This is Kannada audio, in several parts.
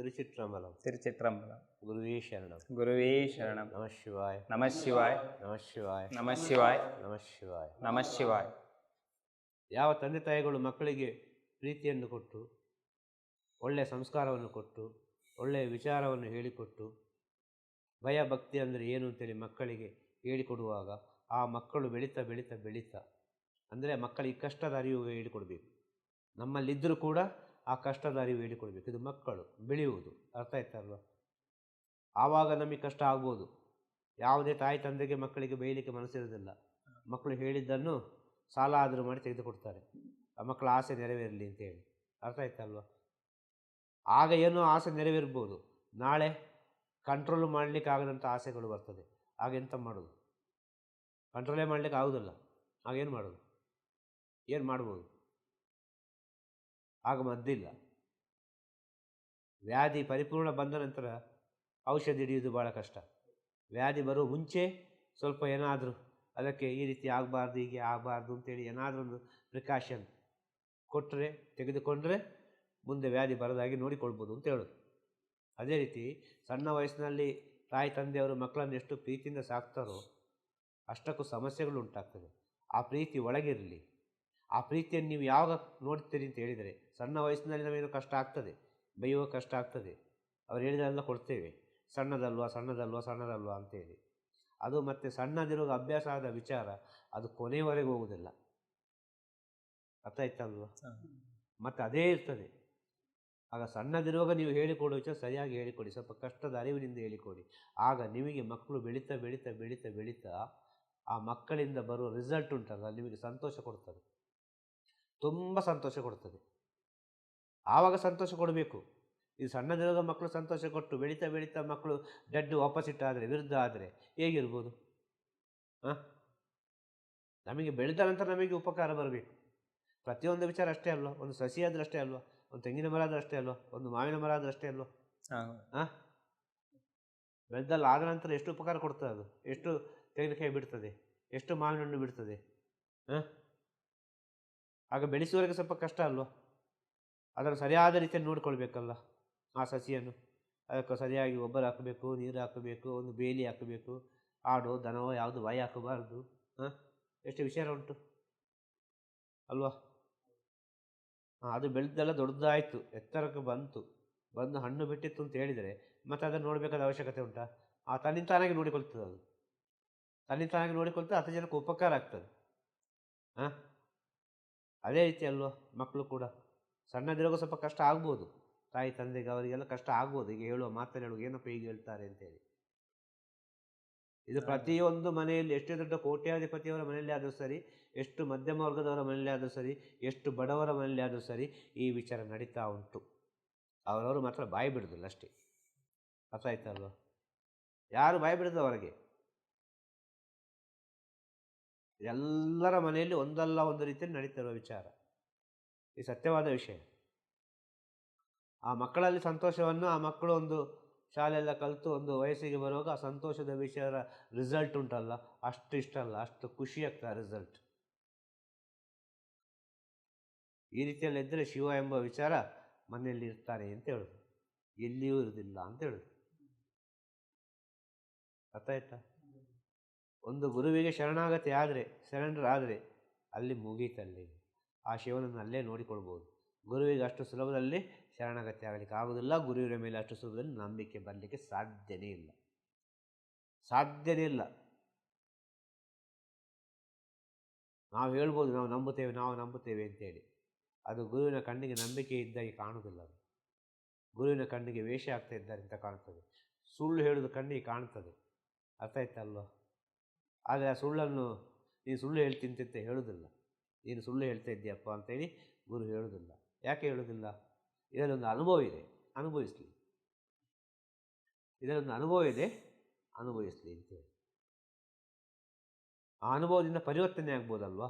ತಿರುಚಿಟ್ರಂಬಲಂ திருச்சிற்றம்பலம் ಗುರುವೇ ಶರಣಂ குருவே சரணம் ನಮಃ ಶಿವಾಯ நம சிவாய் ನಮಃ ಶಿವಾಯ நம சிவாய் ನಮಃ ಶಿವಾಯ நம சிவாய் ಯಾವ ತಂದೆ ತಾಯಿಗಳು ಮಕ್ಕಳಿಗೆ ಪ್ರೀತಿಯನ್ನು ಕೊಟ್ಟು ಒಳ್ಳೆಯ ಸಂಸ್ಕಾರವನ್ನು ಕೊಟ್ಟು ಒಳ್ಳೆಯ ವಿಚಾರವನ್ನು ಹೇಳಿಕೊಟ್ಟು ಭಯ ಭಕ್ತಿ ಅಂದರೆ ಏನು ಅಂತೇಳಿ ಮಕ್ಕಳಿಗೆ ಹೇಳಿಕೊಡುವಾಗ ಆ ಮಕ್ಕಳು ಬೆಳೀತಾ ಬೆಳೀತಾ ಬೆಳೀತಾ ಅಂದರೆ ಮಕ್ಕಳಿಗೆ ಕಷ್ಟದ ಅರಿವು ಹೇಳಿಕೊಡ್ಬೇಕು ನಮ್ಮಲ್ಲಿದ್ದರೂ ಕೂಡ ಆ ಕಷ್ಟದ ಅರಿವು ಹೇಳಿಕೊಡ್ಬೇಕು. ಇದು ಮಕ್ಕಳು, ಬೆಳೆಯುವುದು. ಅರ್ಥ ಆಯ್ತಲ್ವ? ಆವಾಗ ನಮಗೆ ಕಷ್ಟ ಆಗ್ಬೋದು. ಯಾವುದೇ ತಾಯಿ ತಂದೆಗೆ ಮಕ್ಕಳಿಗೆ ಬೈಲಿಕ್ಕೆ ಮನಸ್ಸಿರೋದಿಲ್ಲ ಮಕ್ಕಳು ಹೇಳಿದ್ದನ್ನು ಸಾಲ ಆದರೂ ಮಾಡಿ ತೆಗೆದುಕೊಡ್ತಾರೆ. ಆ ಮಕ್ಕಳ ಆಸೆ ನೆರವೇರಲಿ ಅಂತೇಳಿ. ಅರ್ಥ ಆಯ್ತಲ್ವ? ಆಗ ಏನೋ ಆಸೆ ನೆರವೇರ್ಬೋದು. ನಾಳೆ ಕಂಟ್ರೋಲ್ ಮಾಡಲಿಕ್ಕೆ ಆಗದಂಥ ಆಸೆಗಳು ಬರ್ತದೆ. ಆಗ ಎಂತ ಮಾಡೋದು? ಕಂಟ್ರೋಲೇ ಮಾಡಲಿಕ್ಕೆ ಆಗೋದಿಲ್ಲ ಆಗೇನು ಮಾಡೋದು? ಏನು ಮಾಡ್ಬೋದು? ಆಗ ಮದ್ದಿಲ್ಲ ವ್ಯಾಧಿ ಪರಿಪೂರ್ಣ ಬಂದ ನಂತರ ಔಷಧಿ ಹಿಡಿಯೋದು ಭಾಳ ಕಷ್ಟ. ವ್ಯಾಧಿ ಬರೋ ಮುಂಚೆ ಸ್ವಲ್ಪ ಏನಾದರೂ ಅದಕ್ಕೆ ಈ ರೀತಿ ಆಗಬಾರ್ದು, ಹೀಗೆ ಆಗಬಾರ್ದು ಅಂತೇಳಿ ಏನಾದರೂ ಒಂದು ಪ್ರಿಕಾಷನ್ ಕೊಟ್ಟರೆ ತೆಗೆದುಕೊಂಡ್ರೆ ಮುಂದೆ ವ್ಯಾಧಿ ಬರದಾಗಿ ನೋಡಿಕೊಳ್ಬೋದು ಅಂತ ಹೇಳೋದು. ಅದೇ ರೀತಿ ಸಣ್ಣ ವಯಸ್ಸಿನಲ್ಲಿ ತಾಯಿ ತಂದೆಯವರು ಮಕ್ಕಳನ್ನು ಎಷ್ಟು ಪ್ರೀತಿಯಿಂದ ಸಾಕ್ತಾರೋ ಅಷ್ಟಕ್ಕೂ ಸಮಸ್ಯೆಗಳು ಉಂಟಾಗ್ತದೆ. ಆ ಪ್ರೀತಿ ಒಳಗಿರಲಿ. ಆ ಪ್ರೀತಿಯನ್ನು ನೀವು ಯಾವಾಗ ನೋಡ್ತೀರಿ ಅಂತ ಹೇಳಿದರೆ ಸಣ್ಣ ವಯಸ್ಸಿನಲ್ಲಿ ನಮಗೇನು ಕಷ್ಟ ಆಗ್ತದೆ? ಬೈಯುವ ಕಷ್ಟ ಆಗ್ತದೆ. ಅವ್ರು ಹೇಳಿದರೆಲ್ಲ ಕೊಡ್ತೇವೆ. ಸಣ್ಣದಲ್ವಾ ಸಣ್ಣದಲ್ವಾ ಸಣ್ಣದಲ್ವಾ ಅಂತೇಳಿ. ಅದು ಮತ್ತೆ ಸಣ್ಣದಿರುವ ಅಭ್ಯಾಸ ಆದ ವಿಚಾರ ಅದು ಕೊನೆಯವರೆಗೆ ಹೋಗುವುದಿಲ್ಲ. ಅರ್ಥ ಆಯ್ತಲ್ವಾ ಮತ್ತು ಅದೇ ಇರ್ತದೆ. ಆಗ ಸಣ್ಣದಿರುವಾಗ ನೀವು ಹೇಳಿಕೊಡುವ ವಿಚಾರ ಸರಿಯಾಗಿ ಹೇಳಿಕೊಡಿ. ಸ್ವಲ್ಪ ಕಷ್ಟದ ಅರಿವಿನಿಂದ ಹೇಳಿಕೊಡಿ. ಆಗ ನಿಮಗೆ ಮಕ್ಕಳು ಬೆಳೀತಾ ಬೆಳೀತಾ ಬೆಳೀತಾ ಬೆಳೀತಾ ಆ ಮಕ್ಕಳಿಂದ ಬರುವ ರಿಸಲ್ಟ್ ಉಂಟಲ್ಲ ನಿಮಗೆ ಸಂತೋಷ ಕೊಡ್ತದೆ. ತುಂಬ ಸಂತೋಷ ಕೊಡ್ತದೆ. ಆವಾಗ ಸಂತೋಷ ಕೊಡಬೇಕು. ಈ ಸಣ್ಣದಿರುವಾಗ ಮಕ್ಕಳು ಸಂತೋಷ ಕೊಟ್ಟು ಬೆಳೀತಾ ಬೆಳೀತಾ ಮಕ್ಕಳು ಡೆಡ್ ಆಪೋಸಿಟ್ ಆದರೆ ವಿರುದ್ಧ ಆದರೆ ಹೇಗಿರ್ಬೋದು? ಹಾಂ ನಮಗೆ ಬೆಳೆದ ನಂತರ ನಮಗೆ ಉಪಕಾರ ಬರಬೇಕು. ಪ್ರತಿಯೊಂದು ವಿಚಾರ ಅಷ್ಟೇ ಅಲ್ವಾ? ಒಂದು ಸಸಿ ಆದರೆ ಅಷ್ಟೇ ಅಲ್ವಾ? ಒಂದು ತೆಂಗಿನ ಮರ ಆದರೆ ಅಷ್ಟೇ ಅಲ್ವಾ? ಒಂದು ಮಾವಿನ ಮರ ಆದರೂ ಅಷ್ಟೇ ಅಲ್ವಾ? ಹಾಂ. ಬೆಳೆದಲ್ಲ ಆದ ನಂತರ ಎಷ್ಟು ಉಪಕಾರ ಕೊಡ್ತದೆ ಅದು? ಎಷ್ಟು ತೆಂಗಿನಕಾಯಿ ಬಿಡ್ತದೆ? ಎಷ್ಟು ಮಾವಿನ ಹಣ್ಣು ಬಿಡ್ತದೆ? ಹಾಂ ಆಗ ಬೆಳೆಸುವವರೆಗೆ ಸ್ವಲ್ಪ ಕಷ್ಟ ಅಲ್ವ? ಅದನ್ನು ಸರಿಯಾದ ರೀತಿಯಲ್ಲಿ ನೋಡ್ಕೊಳ್ಬೇಕಲ್ಲ ಆ ಸಸಿಯನ್ನು. ಅದಕ್ಕೆ ಸರಿಯಾಗಿ ಗೊಬ್ಬರ ಹಾಕಬೇಕು, ನೀರು ಹಾಕಬೇಕು, ಒಂದು ಬೇಲಿ ಹಾಕಬೇಕು, ಆಡೋ, ದನವೋ, ಯಾವುದು ಬಾಯಿ ಹಾಕಬಾರ್ದು, ಹಾಂ? ಎಷ್ಟು ವಿಚಾರ ಉಂಟು. ಅಲ್ವಾ? ಹಾಂ ಅದು ಬೆಳೆದೆಲ್ಲ ದೊಡ್ಡದಾಯಿತು, ಎತ್ತರಕ್ಕೆ ಬಂತು, ಬಂದು ಹಣ್ಣು ಬಿಟ್ಟಿತ್ತು ಅಂತ ಹೇಳಿದರೆ ಮತ್ತೆ ಅದನ್ನು ನೋಡಬೇಕಾದ ಅವಶ್ಯಕತೆ ಉಂಟಾ? ಆ, ತನ್ನಿಂದ ತಾನಾಗಿ ನೋಡಿಕೊಳ್ತದೆ ಅದು. ತನ್ನಿಂದ ತಾನಾಗಿ ನೋಡಿಕೊಳ್ತದೆ ಹತ್ತು ಜನಕ್ಕೆ ಉಪಕಾರ ಆಗ್ತದೆ. ಹಾಂ? ಅದೇ ರೀತಿ ಅಲ್ವಾ ಮಕ್ಕಳು ಕೂಡ. ಸಣ್ಣದಿರುವಾಗ ಸ್ವಲ್ಪ ಕಷ್ಟ ಆಗ್ಬೋದು. ತಾಯಿ ತಂದೆಗೆ ಅವರಿಗೆಲ್ಲ ಕಷ್ಟ ಆಗ್ಬೋದು. ಈಗ ಹೇಳುವ ಮಾತನ್ನು ಹೇಳುವ ಏನಪ್ಪ ಈಗ ಹೇಳ್ತಾರೆ ಅಂತೇಳಿ. ಇದು ಪ್ರತಿಯೊಂದು ಮನೆಯಲ್ಲಿ ಎಷ್ಟೇ ದೊಡ್ಡ ಕೋಟ್ಯಾಧಿಪತಿಯವರ ಮನೆಯಲ್ಲಿ ಆದರೂ ಸರಿ ಎಷ್ಟು ಮಧ್ಯಮ ವರ್ಗದವರ ಮನೆಯಲ್ಲಿ ಆದರೂ ಸರಿ ಎಷ್ಟು ಬಡವರ ಮನೆಯಲ್ಲಿ ಆದರೂ ಸರಿ ಈ ವಿಚಾರ ನಡೀತಾ ಉಂಟು. ಅವರವರು ಮಾತ್ರ ಬಾಯಿ ಬಿಡೋದಿಲ್ಲ ಅಷ್ಟೇ. ಅರ್ಥ ಆಯ್ತಲ್ವ ಯಾರು ಬಾಯಿ ಬಿಡೋದು ಅವರಿಗೆ. ಎಲ್ಲರ ಮನೆಯಲ್ಲಿ ಒಂದಲ್ಲ ಒಂದು ರೀತಿಯಲ್ಲಿ ನಡೀತಿರುವ ವಿಚಾರ. ಈ ಸತ್ಯವಾದ ವಿಷಯ. ಆ ಮಕ್ಕಳಲ್ಲಿ ಸಂತೋಷವನ್ನು, ಆ ಮಕ್ಕಳು ಒಂದು ಶಾಲೆಯೆಲ್ಲ ಕಲಿತು ಒಂದು ವಯಸ್ಸಿಗೆ ಬರುವಾಗ ಆ ಸಂತೋಷದ ವಿಷಯದ ರಿಸಲ್ಟ್ ಉಂಟಲ್ಲ, ಅಷ್ಟು ಇಷ್ಟ ಅಲ್ಲ, ಅಷ್ಟು ಖುಷಿ ಆಗ್ತದೆ ರಿಸಲ್ಟ್ ಈ ರೀತಿಯಲ್ಲಿ ಇದ್ದರೆ ಶಿವ ಎಂಬ ವಿಚಾರ ಮನೆಯಲ್ಲಿ ಇರ್ತಾರೆ ಅಂತ ಹೇಳೋದು. ಎಲ್ಲಿಯೂ ಇರುವುದಿಲ್ಲ ಅಂತ ಹೇಳೋದು. ಅರ್ಥ ಆಯ್ತಾ? ಒಂದು ಗುರುವಿಗೆ ಶರಣಾಗತಿ ಆದರೆ, ಶರಣರಾದರೆ ಅಲ್ಲಿ ಮುಗೀತಲ್ಲಿ. ಆ ಶಿವನನ್ನು ಅಲ್ಲೇ ನೋಡಿಕೊಳ್ಬೋದು. ಗುರುವಿಗೆ ಅಷ್ಟು ಸುಲಭದಲ್ಲಿ ಶರಣಾಗತಿ ಆಗಲಿಕ್ಕೆ ಆಗೋದಿಲ್ಲ ಗುರುವಿನ ಮೇಲೆ ಅಷ್ಟು ಸುಲಭದಲ್ಲಿ ನಂಬಿಕೆ ಬರಲಿಕ್ಕೆ ಸಾಧ್ಯನೇ ಇಲ್ಲ. ಸಾಧ್ಯನೇ ಇಲ್ಲ. ನಾವು ಹೇಳ್ಬೋದು, ನಾವು ನಂಬುತ್ತೇವೆ ನಾವು ನಂಬುತ್ತೇವೆ ಅಂತೇಳಿ. ಅದು ಗುರುವಿನ ಕಣ್ಣಿಗೆ ನಂಬಿಕೆ ಇದ್ದಾಗಿ ಕಾಣುವುದಿಲ್ಲ ಅದು. ಗುರುವಿನ ಕಣ್ಣಿಗೆ ವೇಷ ಆಗ್ತಾ ಇದ್ದಾರೆ ಅಂತ ಕಾಣ್ತದೆ. ಸುಳ್ಳು ಹೇಳೋದು ಕಣ್ಣಿಗೆ ಕಾಣ್ತದೆ. ಅರ್ಥ ಆಯ್ತಲ್ವ ಆದರೆ ಆ ಸುಳ್ಳನ್ನು ನೀನು ಸುಳ್ಳು ಹೇಳ್ತೀನಿ ಅಂತ ಹೇಳೋದಿಲ್ಲ. ನೀನು ಸುಳ್ಳು ಹೇಳ್ತಾ ಇದ್ದೀಯಪ್ಪ ಅಂತೇಳಿ ಗುರು ಹೇಳೋದಿಲ್ಲ. ಯಾಕೆ ಹೇಳೋದಿಲ್ಲ? ಇದರಲ್ಲೊಂದು ಅನುಭವ ಇದೆ ಅನುಭವಿಸಲಿ. ಇದರೊಂದು ಅನುಭವ ಇದೆ ಅನುಭವಿಸಲಿ ಅಂತೇಳಿ ಆ ಅನುಭವದಿಂದ ಪರಿವರ್ತನೆ ಆಗ್ಬೋದಲ್ವಾ?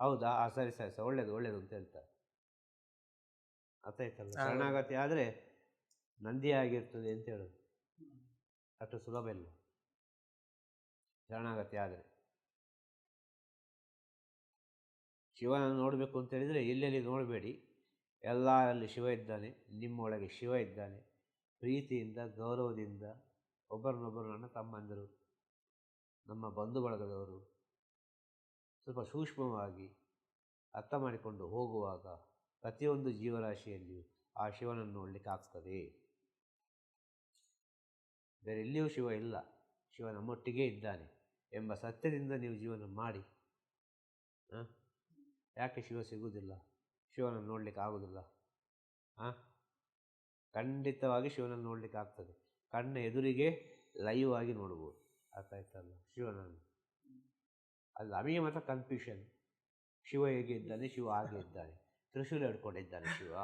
ಹೌದಾ? ಆ ಸರಿ ಸರಿ ಸರ್ ಒಳ್ಳೇದು ಒಳ್ಳೇದು ಅಂತ ಹೇಳ್ತಾರೆ. ಅರ್ಥ ಆಯ್ತಲ್ಲ ಶರಣಾಗತಿ ಆದರೆ ನಂದಿ ಆಗಿರ್ತದೆ ಅಂತ ಹೇಳೋದು. ಅಷ್ಟು ಸುಲಭ ಇಲ್ಲ. ಶರಣಾಗತಿ ಆದರೆ. ಶಿವನ ನೋಡಬೇಕು ಅಂತ ಹೇಳಿದರೆ ಎಲ್ಲೆಲ್ಲಿ ನೋಡಬೇಡಿ. ಎಲ್ಲರಲ್ಲಿ ಶಿವ ಇದ್ದಾನೆ, ನಿಮ್ಮೊಳಗೆ ಶಿವ ಇದ್ದಾನೆ. ಪ್ರೀತಿಯಿಂದ, ಗೌರವದಿಂದ ಒಬ್ಬರನ್ನೊಬ್ಬರು ನನ್ನ ತಮ್ಮಂದರು, ನಮ್ಮ ಬಂಧು ಬಳಗದವರು ಸ್ವಲ್ಪ ಸೂಕ್ಷ್ಮವಾಗಿ ಅರ್ಥ ಮಾಡಿಕೊಂಡು ಹೋಗುವಾಗ ಪ್ರತಿಯೊಂದು ಜೀವರಾಶಿಯಲ್ಲಿಯೂ ಆ ಶಿವನನ್ನು ನೋಡಲಿಕ್ಕೆ ಆಗ್ತದೆ. ಬೇರೆ ಎಲ್ಲಿಯೂ ಶಿವ ಇಲ್ಲ. ಶಿವ ನಮ್ಮೊಟ್ಟಿಗೆ ಇದ್ದಾನೆ. ಎಂಬ ಸತ್ಯದಿಂದ ನೀವು ಜೀವನ ಮಾಡಿ, ಹಾಂ? ಯಾಕೆ ಶಿವ ಸಿಗುವುದಿಲ್ಲ? ಶಿವನನ್ನು ನೋಡಲಿಕ್ಕೆ ಆಗೋದಿಲ್ಲ ಹಾಂ? ಖಂಡಿತವಾಗಿ ಶಿವನನ್ನು ನೋಡಲಿಕ್ಕೆ ಆಗ್ತದೆ. ಕಣ್ಣ ಎದುರಿಗೆ ಲೈವ್ ಆಗಿ ನೋಡ್ಬೋದು. ಅರ್ಥ ಆಯ್ತಲ್ಲ ಶಿವನನ್ನು. ಅದು ನಮಗೆ ಮಾತ್ರ ಕನ್ಫ್ಯೂಷನ್ ಶಿವ ಹೇಗೆ ಇದ್ದಾನೆ? ಶಿವ ಹಾಗೆ ಇದ್ದಾನೆ. ತ್ರಿಶೂಲ ಹಿಡ್ಕೊಂಡಿದ್ದಾನೆ ಶಿವ,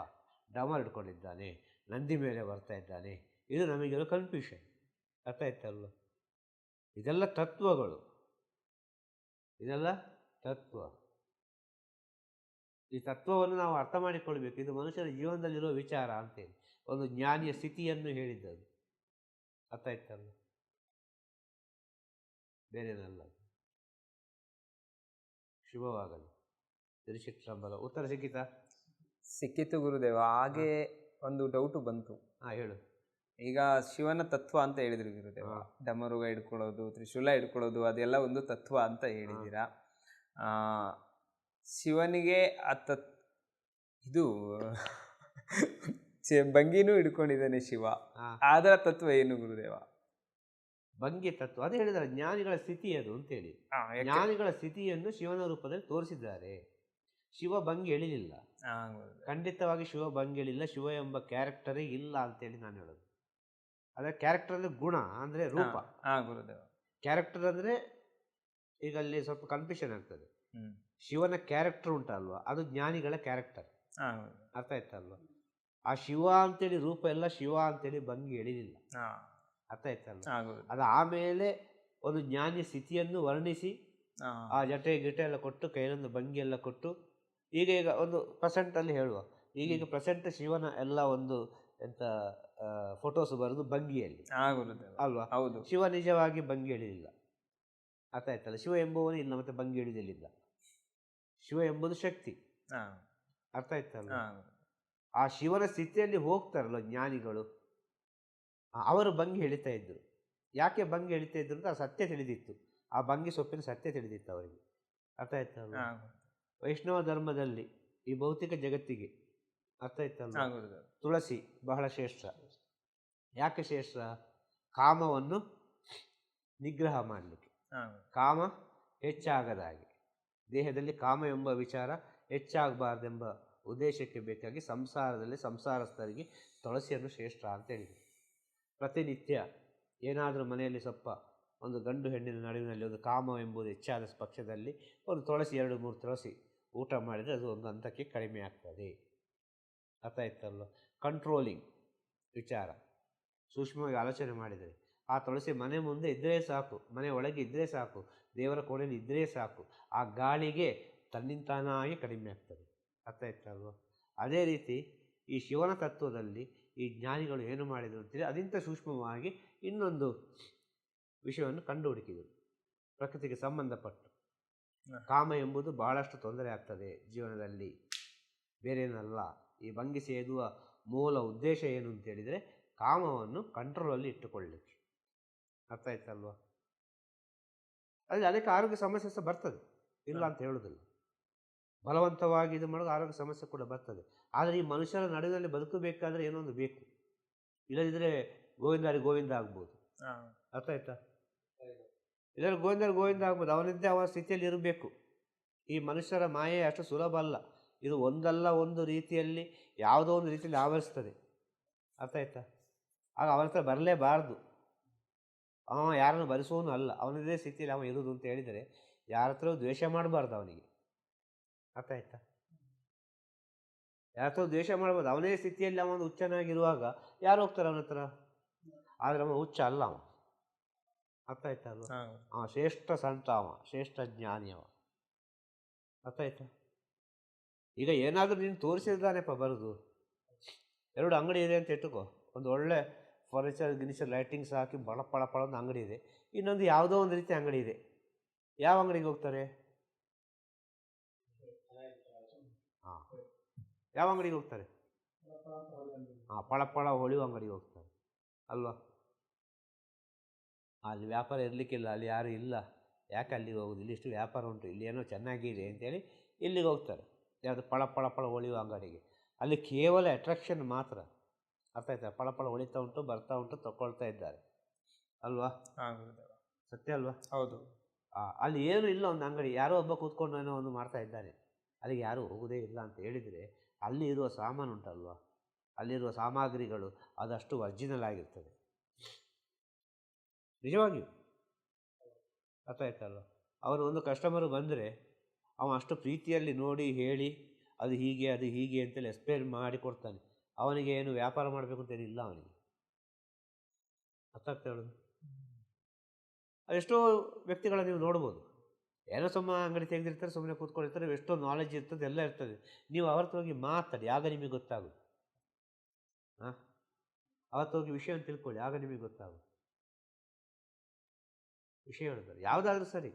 ಡಮರ್ ಹಿಡ್ಕೊಂಡಿದ್ದಾನೆ, ನಂದಿ ಮೇಲೆ ಬರ್ತಾ ಇದ್ದಾನೆ. ಇದು ನಮಗೆಲ್ಲ ಕನ್ಫ್ಯೂಷನ್ ಅರ್ಥ ಆಯ್ತಲ್ಲ ಇದೆಲ್ಲ ತತ್ವಗಳು. ಇದೆಲ್ಲ ತತ್ವ. ಈ ತತ್ವವನ್ನು ನಾವು ಅರ್ಥ ಮಾಡಿಕೊಳ್ಬೇಕು. ಇದು ಮನುಷ್ಯನ ಜೀವನದಲ್ಲಿರುವ ವಿಚಾರ ಅಂತೇಳಿ. ಒಂದು ಜ್ಞಾನಿಯ ಸ್ಥಿತಿಯನ್ನು ಹೇಳಿದ್ದದು ಅರ್ಥ ಆಯ್ತಲ್ಲ ಬೇರೆನಲ್ಲ. ಶುಭವಾಗಲಿ. ತಿರುಶಿಕ್ಷಂಬಲ. ಉತ್ತರ ಸಿಕ್ಕಿತಾ? ಸಿಕ್ಕಿತು ಗುರುದೇವ. ಹಾಗೆ ಒಂದು ಡೌಟು ಬಂತು. ಹಾಂ ಹೇಳು. ಈಗ ಶಿವನ ತತ್ವ ಅಂತ ಹೇಳಿದ್ರು ಗುರುದೇವ. ಡಮರುಗ ಹಿಡ್ಕೊಳ್ಳೋದು ತ್ರಿಶೂಲ ಹಿಡ್ಕೊಳ್ಳೋದು ಅದೆಲ್ಲ ಒಂದು ತತ್ವ ಅಂತ ಹೇಳಿದ್ದೀರಾ ಆ, ಶಿವನಿಗೆ ಆ ತತ್ ಇದು ಬಂಗಿನೂ ಭಂಗಿನೂ ಹಿಡ್ಕೊಂಡಿದ್ದಾನೆ ಶಿವ. ಅದರ ತತ್ವ ಏನು ಗುರುದೇವ? ಭಂಗಿ ತತ್ವ. ಅದು ಹೇಳಿದ್ದಾರೆ ಜ್ಞಾನಿಗಳ ಸ್ಥಿತಿ ಅದು ಅಂತೇಳಿ. ಹೇಳಿ ಜ್ಞಾನಿಗಳ ಸ್ಥಿತಿಯನ್ನು ಶಿವನ ರೂಪದಲ್ಲಿ ತೋರಿಸಿದ್ದಾರೆ. ಶಿವ ಭಂಗಿ ಎಳಿಲಿಲ್ಲ. ಖಂಡಿತವಾಗಿ ಶಿವ ಭಂಗಿ ಎಳಿಲ್ಲ ಶಿವ ಎಂಬ ಕ್ಯಾರೆಕ್ಟರೇ ಇಲ್ಲ ಅಂತೇಳಿ ನಾನು ಹೇಳೋದು. ಅದರ ಕ್ಯಾರೆಕ್ಟರ್ ಅಂದ್ರೆ ಗುಣ ಅಂದ್ರೆ ರೂಪ. ಗುರುದೇವ. ಕ್ಯಾರೆಕ್ಟರ್ ಅಂದ್ರೆ ಈಗ ಅಲ್ಲಿ ಸ್ವಲ್ಪ ಕನ್ಫ್ಯೂಷನ್ ಆಗ್ತದೆ. ಶಿವನ ಕ್ಯಾರೆಕ್ಟರ್ ಉಂಟಲ್ವ ಅದು ಜ್ಞಾನಿಗಳ ಕ್ಯಾರೆಕ್ಟರ್. ಅರ್ಥ ಆಯ್ತಲ್ವ ಆ ಶಿವ ಅಂತೇಳಿ ರೂಪ ಎಲ್ಲ ಶಿವ ಅಂತೇಳಿ ಬಂಗಿ ಎಳಿಲಿಲ್ಲ. ಆ, ಅರ್ಥ ಆಯ್ತಲ್ವ ಗುರುದೇವ. ಅದು ಆಮೇಲೆ ಒಂದು ಜ್ಞಾನಿ ಸ್ಥಿತಿಯನ್ನು ವರ್ಣಿಸಿ ಆ, ಆ ಜಟೆ ಗಿಟೆ ಎಲ್ಲ ಕೊಟ್ಟು ಕೈಯಲ್ಲೊಂದು ಭಂಗಿ ಎಲ್ಲ ಕೊಟ್ಟು ಈಗ ಈಗ ಒಂದು ಪ್ರೆಸೆಂಟಲ್ಲಿ ಹೇಳುವ. ಈಗೀಗ ಪ್ರೆಸೆಂಟ್ ಶಿವನ ಎಲ್ಲ ಒಂದು ಎಂಥ ಫೋಟೋಸ್ ಬರೋದು ಭಂಗಿಯಲ್ಲಿ ಅಲ್ವಾ? ಹೌದು. ಶಿವ ನಿಜವಾಗಿ ಭಂಗಿ ಹೇಳಿದಿಲ್ಲ ಅರ್ಥ ಆಯ್ತಲ್ಲ? ಶಿವ ಎಂಬುವನು ಇಲ್ಲ ಮತ್ತೆ ಭಂಗಿ ಎಳಿದಲಿಲ್ಲ ಶಿವ ಎಂಬುದು ಶಕ್ತಿ. ಅರ್ಥ ಆಯ್ತಲ್ಲ? ಆ, ಶಿವನ ಸ್ಥಿತಿಯಲ್ಲಿ ಹೋಗ್ತಾರಲ್ಲ ಜ್ಞಾನಿಗಳು. ಅವರು ಭಂಗಿ ಎಳಿತಾ ಇದ್ರು. ಯಾಕೆ ಭಂಗಿ ಎಳಿತಾ ಇದ್ರು ಅಂತ ಆ ಸತ್ಯ ತಿಳಿದಿತ್ತು. ಆ ಭಂಗಿ ಸೊಪ್ಪಿನ ಸತ್ಯ ತಿಳಿದಿತ್ತು ಅವರಿಗೆ. ಅರ್ಥ ಆಯ್ತಲ್ಲ? ವೈಷ್ಣವ ಧರ್ಮದಲ್ಲಿ ಈ ಭೌತಿಕ ಜಗತ್ತಿಗೆ ಅರ್ಥ ಆಯ್ತಲ್ಲ? ತುಳಸಿ ಬಹಳ ಶ್ರೇಷ್ಠ. ಯಾಕೆ ಶ್ರೇಷ್ಠ ಕಾಮವನ್ನು ನಿಗ್ರಹ ಮಾಡಲಿಕ್ಕೆ. ಕಾಮ ಹೆಚ್ಚಾಗದ ಹಾಗೆ ದೇಹದಲ್ಲಿ ಕಾಮ ಎಂಬ ವಿಚಾರ ಹೆಚ್ಚಾಗಬಾರ್ದೆಂಬ ಉದ್ದೇಶಕ್ಕೆ ಬೇಕಾಗಿ ಸಂಸಾರದಲ್ಲಿ ಸಂಸಾರಸ್ಥರಿಗೆ ತುಳಸಿಯನ್ನು ಶ್ರೇಷ್ಠ ಅಂತ ಹೇಳಿದೆ ಪ್ರತಿನಿತ್ಯ ಏನಾದರೂ ಮನೆಯಲ್ಲಿ ಸ್ವಲ್ಪ ಒಂದು ಗಂಡು ಹೆಣ್ಣಿನ ನಡುವಿನಲ್ಲಿ ಒಂದು ಕಾಮ ಎಂಬುದು ಹೆಚ್ಚಾದ ಪಕ್ಷದಲ್ಲಿ ಒಂದು ತುಳಸಿ ಎರಡು ಮೂರು ತುಳಸಿ ಊಟ ಮಾಡಿದರೆ ಅದು ಒಂದು ಹಂತಕ್ಕೆ ಕಡಿಮೆ ಆಗ್ತದೆ. ಅರ್ಥ ಆಯ್ತಲ್ಲ ಕಂಟ್ರೋಲಿಂಗ್ ವಿಚಾರ. ಸೂಕ್ಷ್ಮವಾಗಿ ಆಲೋಚನೆ ಮಾಡಿದರೆ. ಆ ತುಳಸಿ ಮನೆ ಮುಂದೆ ಇದ್ದರೆ ಸಾಕು ಮನೆ ಒಳಗೆ ಇದ್ದರೆ ಸಾಕು ದೇವರ ಕೋಣೆಯಲ್ಲಿ ಇದ್ದರೆ ಸಾಕು ಆ ಗಾಳಿಗೆ ತನ್ನಿಂತಾನಾಗಿ ಕಡಿಮೆ ಆಗ್ತದೆ. ಅರ್ಥ ಆಯ್ತಲ್ವ ಅದೇ ರೀತಿ ಈ ಶಿವನ ತತ್ವದಲ್ಲಿ ಈ ಜ್ಞಾನಿಗಳು ಏನು ಮಾಡಿದರು ಅಂತೇಳಿ ಅದಿಂತ ಸೂಕ್ಷ್ಮವಾಗಿ ಇನ್ನೊಂದು ವಿಷಯವನ್ನು ಕಂಡು ಹುಡುಕಿದರು ಪ್ರಕೃತಿಗೆ ಸಂಬಂಧಪಟ್ಟು. ಕಾಮ ಎಂಬುದು ಬಹಳಷ್ಟು ತೊಂದರೆ ಆಗ್ತದೆ ಜೀವನದಲ್ಲಿ. ಬೇರೇನಲ್ಲ ಈ ಭಂಗಿ ಸೇದುವ ಮೂಲ ಉದ್ದೇಶ ಏನು ಅಂತ ಹೇಳಿದರೆ ಕಾಮವನ್ನು ಕಂಟ್ರೋಲಲ್ಲಿ ಇಟ್ಟುಕೊಳ್ಳಲಿಕ್ಕೆ ಅರ್ಥ ಆಯ್ತಲ್ವಾ? ಅಲ್ಲಿ ಅದಕ್ಕೆ ಆರೋಗ್ಯ ಸಮಸ್ಯೆ ಸಹ ಬರ್ತದೆ. ಇಲ್ಲ ಅಂತ ಹೇಳೋದಿಲ್ಲ. ಬಲವಂತವಾಗಿ ಇದು ಮಾಡೋದು ಆರೋಗ್ಯ ಸಮಸ್ಯೆ ಕೂಡ ಬರ್ತದೆ. ಆದರೆ ಈ ಮನುಷ್ಯರ ನಡುವಿನಲ್ಲಿ ಬದುಕಬೇಕಾದ್ರೆ ಏನೊಂದು ಬೇಕು. ಇಲ್ಲದಿದ್ದರೆ ಗೋವಿಂದಾರಿ ಗೋವಿಂದ ಆಗ್ಬೋದು. ಅರ್ಥ ಆಯ್ತಾ? ಇದರಲ್ಲಿ ಗೋವಿಂದಾರಿ ಗೋವಿಂದ ಆಗ್ಬೋದು. ಅವನಿದ್ದೇ ಅವನ ಸ್ಥಿತಿಯಲ್ಲಿ ಇರಬೇಕು. ಈ ಮನುಷ್ಯರ ಮಾಯೆ ಅಷ್ಟು ಸುಲಭ ಅಲ್ಲ. ಇದು ಒಂದಲ್ಲ ಒಂದು ರೀತಿಯಲ್ಲಿ ಯಾವುದೋ ಒಂದು ರೀತಿಯಲ್ಲಿ ಆವರಿಸ್ತದೆ. ಅರ್ಥ ಆಯ್ತಾ? ಆಗ ಅವನ ಹತ್ರ ಬರಲೇಬಾರ್ದು. ಅವ ಯಾರನ್ನು ಬರೆಸೋನು ಅಲ್ಲ. ಅವನದೇ ಸ್ಥಿತಿಯಲ್ಲಿ ಅವ ಇರೋದು ಅಂತ ಹೇಳಿದರೆ ಯಾರ ಹತ್ರ ದ್ವೇಷ ಮಾಡಬಾರ್ದು ಅವನಿಗೆ. ಅರ್ಥ ಆಯ್ತಾ ಯಾರ ಹತ್ರ ದ್ವೇಷ ಮಾಡಬಾರ್ದು. ಅವನೇ ಸ್ಥಿತಿಯಲ್ಲಿ ಅವನು ಹುಚ್ಚನಾಗಿರುವಾಗ ಯಾರು ಹೋಗ್ತಾರೆ ಅವನ ಹತ್ರ? ಆದರೆ ಅವ ಹುಚ್ಚ ಅಲ್ಲ ಅವ ಅರ್ಥ ಆಯ್ತಾ ಅಲ್ವಾ ಅವ ಶ್ರೇಷ್ಠ ಸಂತ ಅವ ಶ್ರೇಷ್ಠ ಜ್ಞಾನಿ ಅವ. ಅರ್ಥ ಆಯ್ತಾ ಈಗ ಏನಾದರೂ ನೀನು ತೋರಿಸಿದ್ದಾನೆಪ್ಪ ಬರೋದು. ಎರಡು ಅಂಗಡಿ ಇದೆ ಅಂತ ಇಟ್ಟುಕೋ. ಒಂದು ಒಳ್ಳೆ ಫರ್ನಿಚರ್ ಗಿನಿಚರ್ ಲೈಟಿಂಗ್ಸ್ ಹಾಕಿ ಬಳ, ಪಳ ಪಳ ಒಂದು ಅಂಗಡಿ ಇದೆ. ಇನ್ನೊಂದು ಯಾವುದೋ ಒಂದು ರೀತಿ ಅಂಗಡಿ ಇದೆ. ಯಾವ ಅಂಗಡಿಗೆ ಹೋಗ್ತಾರೆ? ಹಾಂ. ಯಾವ ಅಂಗಡಿಗೆ ಹೋಗ್ತಾರೆ? ಹಾಂ, ಪಳ ಪಳ ಹೊಳೆಯುವ ಅಂಗಡಿಗೆ ಹೋಗ್ತಾರೆ. ಅಲ್ವಾ? ಅಲ್ಲಿ ವ್ಯಾಪಾರ ಇರಲಿಕ್ಕಿಲ್ಲ, ಅಲ್ಲಿ ಯಾರೂ ಇಲ್ಲ. ಯಾಕೆ ಅಲ್ಲಿಗೆ ಹೋಗೋದು? ಇಲ್ಲಿ ಇಷ್ಟು ವ್ಯಾಪಾರ ಉಂಟು, ಇಲ್ಲಿ ಏನೋ ಚೆನ್ನಾಗಿದೆ ಅಂತೇಳಿ ಇಲ್ಲಿಗೆ ಹೋಗ್ತಾರೆ. ಯಾವುದು ಪಳ ಪಳ ಪಳ ಹೊಳೆಯುವ ಅಂಗಡಿಗೆ. ಅಲ್ಲಿ ಕೇವಲ ಅಟ್ರಾಕ್ಷನ್ ಮಾತ್ರ. ಅರ್ಥ ಆಯ್ತಾ ಪಳ ಪಳ ಹೊಳಿತಾ ಉಂಟು ಬರ್ತಾ ಉಂಟು ತಗೊಳ್ತಾ ಇದ್ದಾರೆ. ಅಲ್ವಾ? ಸತ್ಯ ಅಲ್ವಾ? ಹೌದು. ಅಲ್ಲಿ ಏನು ಇಲ್ಲ ಒಂದು ಅಂಗಡಿ. ಯಾರೋ ಒಬ್ಬ ಕೂತ್ಕೊಂಡು ಏನೋ ಒಂದು ಮಾಡ್ತಾ ಇದ್ದಾನೆ ಅಲ್ಲಿಗೆ ಯಾರೂ ಹೋಗೋದೇ ಇಲ್ಲ ಅಂತ ಹೇಳಿದರೆ ಅಲ್ಲಿ ಇರುವ ಸಾಮಾನು ಉಂಟಲ್ವಾ? ಅಲ್ಲಿರುವ ಸಾಮಗ್ರಿಗಳು ಅದಷ್ಟು ಒರ್ಜಿನಲ್ ಆಗಿರ್ತದೆ. ನಿಜವಾಗಿಯೂ? ಅರ್ಥ ಆಯ್ತಲ್ವ ಅವರು ಒಂದು ಕಸ್ಟಮರು ಬಂದರೆ ಅವನು ಅಷ್ಟು ಪ್ರೀತಿಯಲ್ಲಿ ನೋಡಿ ಹೇಳಿ ಅದು ಹೀಗೆ ಅದು ಹೀಗೆ ಅಂತೇಳಿ ಎಕ್ಸ್ಪ್ಲೇನ್ ಮಾಡಿ ಕೊಡ್ತಾನೆ. ಅವನಿಗೆ ಏನು ವ್ಯಾಪಾರ ಮಾಡಬೇಕು ಅಂತೇಳಿ ಇಲ್ಲ ಅವನಿಗೆ. ಅರ್ಥ ಆಗ್ತಾ ಹೇಳೋದು ಅದೆಷ್ಟೋ ವ್ಯಕ್ತಿಗಳನ್ನು ನೀವು ನೋಡ್ಬೋದು. ಏನೋ ಸುಮ್ಮ ಅಂಗಡಿ ತೆಗೆದಿರ್ತಾರೆ ಸುಮ್ಮನೆ ಕೂತ್ಕೊಂಡಿರ್ತಾರೆ ಎಷ್ಟೋ ನಾಲೆಜ್ ಇರ್ತದೆ ಎಲ್ಲ ಇರ್ತದೆ. ನೀವು ಅವತ್ತು ಹೋಗಿ ಮಾತಾಡಿ ಆಗ ನಿಮಗೆ ಗೊತ್ತಾಗುತ್ತೆ. ಹಾಂ ಅವತ್ತು ಹೋಗಿ ವಿಷಯವನ್ನು ತಿಳ್ಕೊಳ್ಳಿ ಆಗ ನಿಮಗೆ ಗೊತ್ತಾಗುತ್ತೆ. ವಿಷಯ ಹೇಳ್ತಾರೆ ಯಾವುದಾದ್ರೂ ಸರಿ.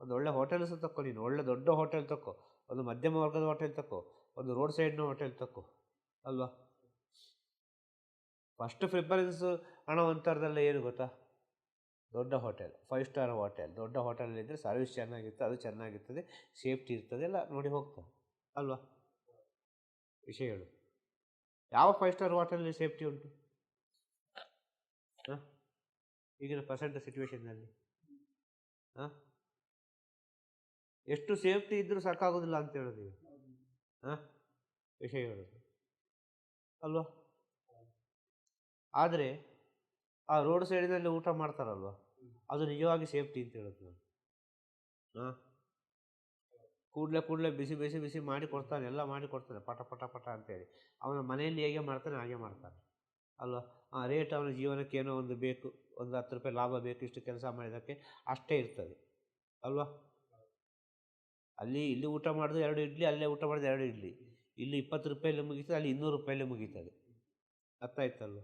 ಒಂದು ಒಳ್ಳೆ ಹೋಟೆಲ್ ಸಹ ತಕ್ಕೋ ನೀನು ಒಳ್ಳೆ ದೊಡ್ಡ ಹೋಟೆಲ್ ತಕ್ಕೋ ಒಂದು ಮಧ್ಯಮ ವರ್ಗದ ಹೋಟೆಲ್ ತಕ್ಕೋ ಒಂದು ರೋಡ್ ಸೈಡ್ನ ಹೋಟೆಲ್ ತಕ್ಕೋ. ಅಲ್ವಾ? ಫಸ್ಟ್ ಪ್ರಿಫರೆನ್ಸು ಹಣವಂತರದಲ್ಲ ಏನು ಗೊತ್ತಾ? ದೊಡ್ಡ ಹೋಟೆಲ್ ಫೈವ್ ಸ್ಟಾರ್ ಹೋಟೆಲ್ ದೊಡ್ಡ ಹೋಟೆಲಲ್ಲಿದ್ದರೆ ಸರ್ವಿಸ್ ಚೆನ್ನಾಗಿರ್ತದೆ ಅದು ಚೆನ್ನಾಗಿರ್ತದೆ ಸೇಫ್ಟಿ ಇರ್ತದೆ, ಎಲ್ಲ ನೋಡಿ ಹೋಗ್ತಾರೆ ಅಲ್ವಾ? ವಿಷಯ ಹೇಳು. ಯಾವ ಫೈವ್ ಸ್ಟಾರ್ ಹೋಟೆಲಲ್ಲಿ ಸೇಫ್ಟಿ ಉಂಟು? ಹಾಂ? ಈಗಿನ ಪ್ರೆಸೆಂಟ್ ಸಿಚುವೇಶನ್ನಲ್ಲಿ ಹಾಂ? ಎಷ್ಟು ಸೇಫ್ಟಿ ಇದ್ದರೂ ಸಾಕಾಗೋದಿಲ್ಲ ಅಂತ ಹೇಳೋದು ಹಾಂ? ವಿಷಯ ಹೇಳೋದು ಅಲ್ವಾ? ಆದರೆ ಆ ರೋಡ್ ಸೈಡಿನಲ್ಲಿ ಊಟ ಮಾಡ್ತಾರಲ್ವ? ಅದು ನಿಜವಾಗಿ ಸೇಫ್ಟಿ ಅಂತ ಹೇಳುತ್ತೆ ನಾನು. ಹಾಂ? ಕೂಡಲೇ ಕೂಡಲೇ ಬಿಸಿ ಬಿಸಿ ಬಿಸಿ ಮಾಡಿ ಕೊಡ್ತಾನೆ ಎಲ್ಲ ಮಾಡಿ ಕೊಡ್ತಾನೆ ಪಟ ಪಟ ಪಟ ಅಂತೇಳಿ. ಅವನ ಮನೆಯಲ್ಲಿ ಹೇಗೆ ಮಾಡ್ತಾನೆ ಹಾಗೆ ಮಾಡ್ತಾನೆ. ಅಲ್ವಾ? ಆ ರೇಟ್ ಅವನ ಜೀವನಕ್ಕೆ ಏನೋ ಒಂದು ಬೇಕು ಒಂದು ಹತ್ತು ರೂಪಾಯಿ ಲಾಭ ಬೇಕು ಇಷ್ಟು ಕೆಲಸ ಮಾಡಿದ್ದಕ್ಕೆ ಅಷ್ಟೇ ಇರ್ತದೆ. ಅಲ್ವಾ? ಅಲ್ಲಿ ಇಲ್ಲಿ ಊಟ ಮಾಡಿದ್ರೆ ಎರಡು ಇಡ್ಲಿ ಅಲ್ಲೇ ಊಟ ಮಾಡಿದ್ರೆ ಎರಡು ಇಡ್ಲಿ. ಇಲ್ಲಿ ಇಪ್ಪತ್ತು ರೂಪಾಯಲ್ಲಿ ಮುಗೀತದೆ, ಅಲ್ಲಿ ಇನ್ನೂರು ರೂಪಾಯಲ್ಲಿ ಮುಗೀತದೆ. ಅರ್ಥ ಆಯ್ತಲ್ವ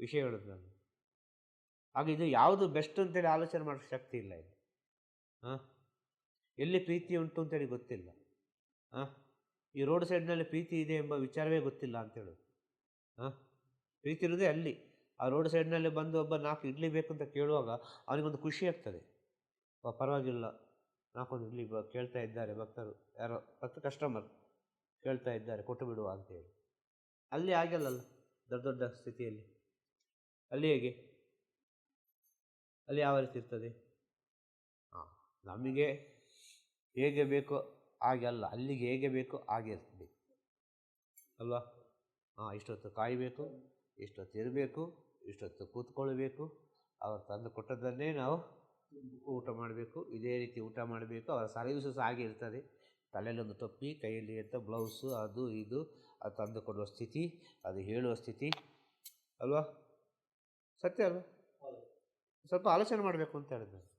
ವಿಷಯ ಹೇಳೋದು ನಾನು. ಆಗ ಇದು ಯಾವುದು ಬೆಸ್ಟ್ ಅಂತೇಳಿ ಆಲೋಚನೆ ಮಾಡೋ ಶಕ್ತಿ ಇಲ್ಲ ಇಲ್ಲಿ. ಹಾಂ? ಎಲ್ಲಿ ಪ್ರೀತಿ ಉಂಟು ಅಂತೇಳಿ ಗೊತ್ತಿಲ್ಲ. ಹಾಂ? ಈ ರೋಡ್ ಸೈಡ್ನಲ್ಲಿ ಪ್ರೀತಿ ಇದೆ ಎಂಬ ವಿಚಾರವೇ ಗೊತ್ತಿಲ್ಲ ಅಂತೇಳೋದು ಹಾಂ? ಪ್ರೀತಿ ಇರೋದೇ ಅಲ್ಲಿ. ಆ ರೋಡ್ ಸೈಡ್ನಲ್ಲಿ ಬಂದು ಒಬ್ಬ ನಾಲ್ಕು ಇಡ್ಲಿ ಬೇಕು ಅಂತ ಕೇಳುವಾಗ ಅವನಿಗೊಂದು ಖುಷಿ ಆಗ್ತದೆ. ಪರವಾಗಿಲ್ಲ. ನಾಲ್ಕೊಂದು ಇಡ್ಲಿ ಕೇಳ್ತಾ ಇದ್ದಾರೆ ಭಕ್ತರು. ಯಾರೋ, ಭಕ್ತ ಕಸ್ಟಮರ್ ಕೇಳ್ತಾ ಇದ್ದಾರೆ, ಕೊಟ್ಟು ಬಿಡುವ ಅಂತೇಳಿ. ಅಲ್ಲಿ ಆಗಲ್ಲಲ್ಲ, ದೊಡ್ಡ ದೊಡ್ಡ ಸ್ಥಿತಿಯಲ್ಲಿ. ಅಲ್ಲಿ ಹೇಗೆ? ಅಲ್ಲಿ ಯಾವ ರೀತಿ ಇರ್ತದೆ? ಹಾಂ ನಮಗೆ ಹೇಗೆ ಬೇಕೋ ಹಾಗೆ ಅಲ್ಲ, ಅಲ್ಲಿಗೆ ಹೇಗೆ ಬೇಕೋ ಹಾಗೆ ಇರ್ತದೆ. ಅಲ್ವಾ? ಹಾಂ ಇಷ್ಟೊತ್ತು ಕಾಯಬೇಕು, ಇಷ್ಟೊತ್ತು ಇರಬೇಕು, ಇಷ್ಟೊತ್ತು ಕೂತ್ಕೊಳ್ಬೇಕು. ಅವರು ತಂದು ಕೊಟ್ಟದ್ದನ್ನೇ ನಾವು ಊಟ ಮಾಡಬೇಕು, ಇದೇ ರೀತಿ ಊಟ ಮಾಡಬೇಕು. ಅವರ ಸರ್ವಿಸಸ್ ಹಾಗೆ ಇರ್ತದೆ. ತಲೆಯಲ್ಲಿ ಒಂದು ಟೊಪ್ಪಿ, ಕೈಯಲ್ಲಿ ಅಂತ ಬ್ಲೌಸು ಅದು ಇದು, ಅದು ತಂದು ಕೊಡುವ ಸ್ಥಿತಿ, ಅದು ಹೇಳುವ ಸ್ಥಿತಿ. ಅಲ್ವಾ? ಸತ್ಯ ಅಲ್ವಾ? ಸ್ವಲ್ಪ ಆಲೋಚನೆ ಮಾಡಬೇಕು ಅಂತ ಹೇಳಿದ್ರು.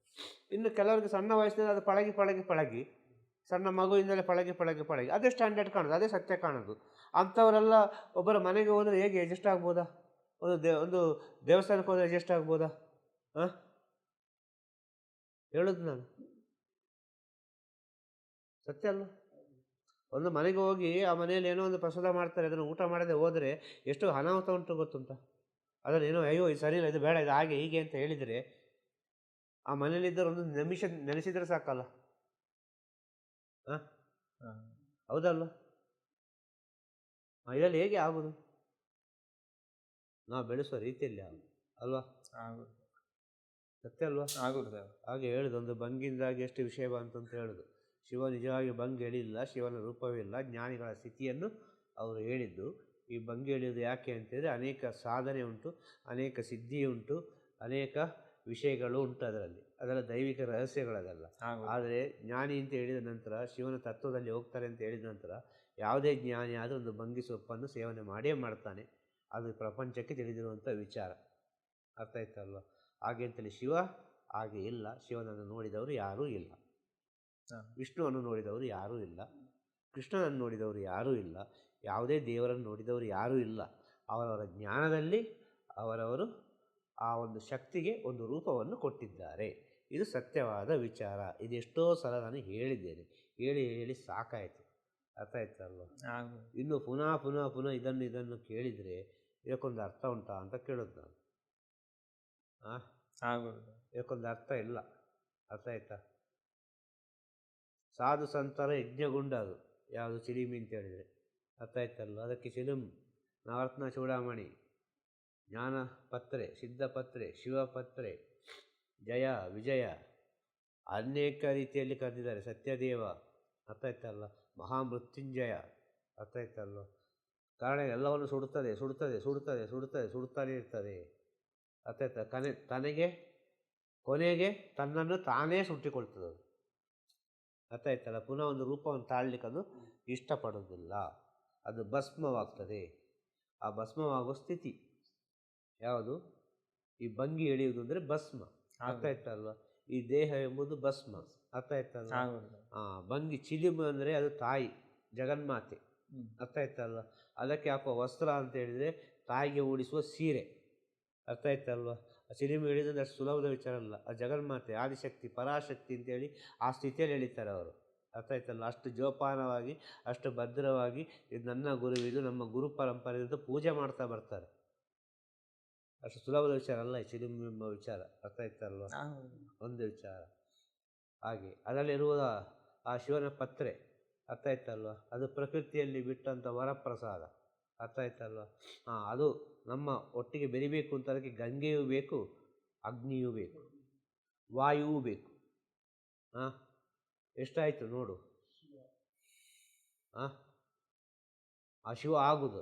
ಇನ್ನು ಕೆಲವರಿಗೆ ಸಣ್ಣ ವಯಸ್ಸಿನಲ್ಲಿ ಅದು ಪಳಗಿ ಪಳಗಿ ಪಳಗಿ. ಸಣ್ಣ ಮಗುವಿಂದಲೇ ಪಳಗಿ ಪಳಗಿ ಪಳಗಿ. ಅದೇ ಸ್ಟ್ಯಾಂಡರ್ಡ್ ಕಾಣೋದು, ಅದೇ ಸತ್ಯ ಕಾಣೋದು. ಅಂಥವರೆಲ್ಲ ಒಬ್ಬರ ಮನೆಗೆ ಹೋದರೆ ಹೇಗೆ ಅಡ್ಜಸ್ಟ್ ಆಗ್ಬೋದಾ? ಒಂದು ದೇ, ಒಂದು ದೇವಸ್ಥಾನಕ್ಕೆ ಹೋದರೆ ಅಡ್ಜಸ್ಟ್ ಆಗ್ಬೋದಾ? ಹಾಂ? ಹೇಳೋದು ನಾನು. ಸತ್ಯ ಅಲ್ಲ ಒಂದು ಮನೆಗೆ ಹೋಗಿ ಆ ಮನೆಯಲ್ಲಿ ಏನೋ ಒಂದು ಪ್ರಸಾದ ಮಾಡ್ತಾರೆ ಅದನ್ನು ಊಟ ಮಾಡದೆ ಹೋದರೆ ಎಷ್ಟು ಅನಾಹುತ ಉಂಟು ಗೊತ್ತುಂಟ. ಅದನ್ನು ಏನೋ ಅಯ್ಯೋ ಇದು ಸರಿ ಇಲ್ಲ ಇದು ಬೇಡ ಇದು ಹಾಗೆ ಹೀಗೆ ಅಂತ ಹೇಳಿದರೆ ಆ ಮನೇಲಿದ್ದವ್ರು ಒಂದು ನಿಮಿಷ ನೆನೆಸಿದರೆ ಸಾಕಲ್ಲ. ಹಾಂ. ಹೌದಲ್ವ? ಆ, ಇದರಲ್ಲಿ ಹೇಗೆ ಆಗೋದು? ನಾವು ಬೆಳೆಸುವ ರೀತಿಯಲ್ಲಿ ಆಗೋದು ಅಲ್ವಾ? ಸತ್ಯ ಅಲ್ವಾ? ಹಾಗೆ ಹೇಳುದು ಒಂದು ಭಂಗಿಯಿಂದಾಗಿ ಎಷ್ಟು ವಿಷಯ ಬಂತು ಅಂತ ಹೇಳಿದ್ರು ಶಿವ ನಿಜವಾಗಿ ಭಂಗಿ ಹೇಳಿಲ್ಲ ಶಿವನ ರೂಪವಿಲ್ಲ ಜ್ಞಾನಿಗಳ ಸ್ಥಿತಿಯನ್ನು ಅವರು ಹೇಳಿದ್ದು. ಈ ಭಂಗಿ ಹೇಳಿದ್ದು ಯಾಕೆ ಅಂತೇಳಿದರೆ ಅನೇಕ ಸಾಧನೆ ಉಂಟು ಅನೇಕ ಸಿದ್ಧಿ ಉಂಟು ಅನೇಕ ವಿಷಯಗಳು ಉಂಟು ಅದರಲ್ಲಿ. ಅದರ ದೈವಿಕ ರಹಸ್ಯಗಳದಲ್ಲ. ಆದರೆ ಜ್ಞಾನಿ ಅಂತ ಹೇಳಿದ ನಂತರ ಶಿವನ ತತ್ವದಲ್ಲಿ ಹೋಗ್ತಾರೆ ಅಂತ ಹೇಳಿದ ನಂತರ ಯಾವುದೇ ಜ್ಞಾನಿ ಆದರೂ ಒಂದು ಬಂಗಿ ಸೊಪ್ಪನ್ನು ಸೇವನೆ ಮಾಡೇ ಮಾಡ್ತಾನೆ. ಅದು ಪ್ರಪಂಚಕ್ಕೆ ತಿಳಿದಿರುವಂಥ ವಿಚಾರ. ಅರ್ಥ ಆಯ್ತಲ್ವ? ಹಾಗೆ ಅಂತೇಳಿ ಶಿವ ಹಾಗೆ ಇಲ್ಲ. ಶಿವನನ್ನು ನೋಡಿದವರು ಯಾರೂ ಇಲ್ಲ. ವಿಷ್ಣುವನ್ನು ನೋಡಿದವರು ಯಾರೂ ಇಲ್ಲ. ಕೃಷ್ಣನನ್ನು ನೋಡಿದವರು ಯಾರೂ ಇಲ್ಲ. ಯಾವುದೇ ದೇವರನ್ನು ನೋಡಿದವರು ಯಾರೂ ಇಲ್ಲ. ಅವರವರ ಜ್ಞಾನದಲ್ಲಿ ಅವರವರು ಆ ಒಂದು ಶಕ್ತಿಗೆ ಒಂದು ರೂಪವನ್ನು ಕೊಟ್ಟಿದ್ದಾರೆ. ಇದು ಸತ್ಯವಾದ ವಿಚಾರ. ಇದೆಷ್ಟೋ ಸಲ ನಾನು ಹೇಳಿದ್ದೇನೆ. ಹೇಳಿ ಹೇಳಿ ಸಾಕಾಯಿತು. ಅರ್ಥ ಆಯ್ತಲ್ವ? ಇನ್ನು ಪುನಃ ಪುನಃ ಪುನಃ ಇದನ್ನು ಇದನ್ನು ಕೇಳಿದರೆ ಇದಕ್ಕೊಂದು ಅರ್ಥ ಉಂಟಾ ಅಂತ ಕೇಳೋದು ನಾನು. ಹಾಂ ಇದಕ್ಕೊಂದು ಅರ್ಥ ಇಲ್ಲ. ಅರ್ಥ ಆಯ್ತಾ? ಸಾಧು ಸಂತರ ಯಜ್ಞಗುಂಡ ಅದು ಯಾವುದು ಚಿಲಿಮಿ ಅಂತ ಹೇಳಿದರೆ. ಅರ್ಥ ಆಯ್ತಲ್ಲ ಅದಕ್ಕೆ ಚಿಲಿಮ್ ನವರತ್ನ ಚೂಡಾಮಣಿ, ಜ್ಞಾನ ಪತ್ರೆ ಸಿದ್ಧಪತ್ರೆ ಶಿವಪತ್ರೆ ಜಯ, ವಿಜಯ, ಅನೇಕ ರೀತಿಯಲ್ಲಿ ಕರೆದಿದ್ದಾರೆ. ಸತ್ಯದೇವ ಅರ್ಥ ಆಯ್ತಲ್ಲ ಮಹಾಮೃತ್ಯುಂಜಯ ಅರ್ಥ ಆಯ್ತಲ್ಲ ಕಾರಣ ಎಲ್ಲವನ್ನು ಸುಡುತ್ತದೆ ಸುಡುತ್ತದೆ ಸುಡುತ್ತದೆ ಸುಡುತ್ತದೆ, ಸುಡುತ್ತಾನೆ ಇರ್ತದೆ. ಅರ್ಥ ಕನೆ ತನಗೆ, ಕೊನೆಗೆ ತನ್ನನ್ನು ತಾನೇ ಸುಟ್ಟಿಕೊಳ್ತದೆ ಅರ್ಥ ಆಯ್ತಲ್ಲ? ಪುನಃ ಒಂದು ರೂಪವನ್ನು ತಾಳ್ಲಿಕ್ಕೆ ಅದು ಇಷ್ಟಪಡೋದಿಲ್ಲ ಅದು ಭಸ್ಮವಾಗ್ತದೆ. ಆ ಭಸ್ಮವಾಗುವ ಸ್ಥಿತಿ ಯಾವುದು? ಈ ಭಂಗಿ ಎಳೆಯುವುದು ಅಂದರೆ ಭಸ್ಮ. ಅರ್ಥ ಆಯ್ತಲ್ವ? ಈ ದೇಹ ಎಂಬುದು ಭಸ್ಮ. ಅರ್ಥ ಆಯ್ತಲ್ವ? ಹಾಂ ಭಂಗಿ ಚಿಲಿಮ ಅಂದರೆ ಅದು ತಾಯಿ ಜಗನ್ಮಾತೆ. ಅರ್ಥ ಆಯ್ತಲ್ವ? ಅದಕ್ಕೆ ಹಾಕುವ ವಸ್ತ್ರ ಅಂತ ಹೇಳಿದರೆ ತಾಯಿಗೆ ಓಡಿಸುವ ಸೀರೆ. ಅರ್ಥ ಆಯ್ತಲ್ವ? ಆ ಸಿನಿಮಾ ಹೇಳಿದರೆ ಅಷ್ಟು ಸುಲಭದ ವಿಚಾರ ಅಲ್ಲ. ಆ ಜಗನ್ಮಾತೆ ಆದಿಶಕ್ತಿ ಪರಾಶಕ್ತಿ ಅಂತೇಳಿ ಆ ಸ್ಥಿತಿಯಲ್ಲಿ ಎಳಿತಾರೆ ಅವರು. ಅರ್ಥ ಆಯ್ತಲ್ಲ? ಅಷ್ಟು ಜೋಪಾನವಾಗಿ ಅಷ್ಟು ಭದ್ರವಾಗಿ ಇದು ನನ್ನ ಗುರುವಿದು ನಮ್ಮ ಗುರು ಪರಂಪರೆಯಿಂದ ಪೂಜೆ ಮಾಡ್ತಾ ಬರ್ತಾರೆ. ಅಷ್ಟು ಸುಲಭದ ವಿಚಾರ ಅಲ್ಲ ಈ ಸಿನಿಮಾ ಎಂಬ ವಿಚಾರ. ಅರ್ಥ ಆಯ್ತಲ್ವ? ಒಂದು ವಿಚಾರ. ಹಾಗೆ ಅದರಲ್ಲಿರುವ ಆ ಶಿವನ ಪತ್ರೆ. ಅರ್ಥ ಆಯ್ತಲ್ವ? ಅದು ಪ್ರಕೃತಿಯಲ್ಲಿ ಬಿಟ್ಟಂಥ ವರಪ್ರಸಾದ. ಅರ್ಥ ಆಯ್ತಲ್ವ ಹಾಂ, ಅದು ನಮ್ಮ ಒಟ್ಟಿಗೆ ಬೆರಿಬೇಕು ಅಂತ ಅದಕ್ಕೆ ಗಂಗೆಯೂ ಬೇಕು, ಅಗ್ನಿಯೂ ಬೇಕು, ವಾಯುವೂ ಬೇಕು. ಹಾಂ, ಎಷ್ಟಾಯಿತು ನೋಡು. ಹಾಂ, ಆ ಶಿವ ಆಗುವುದು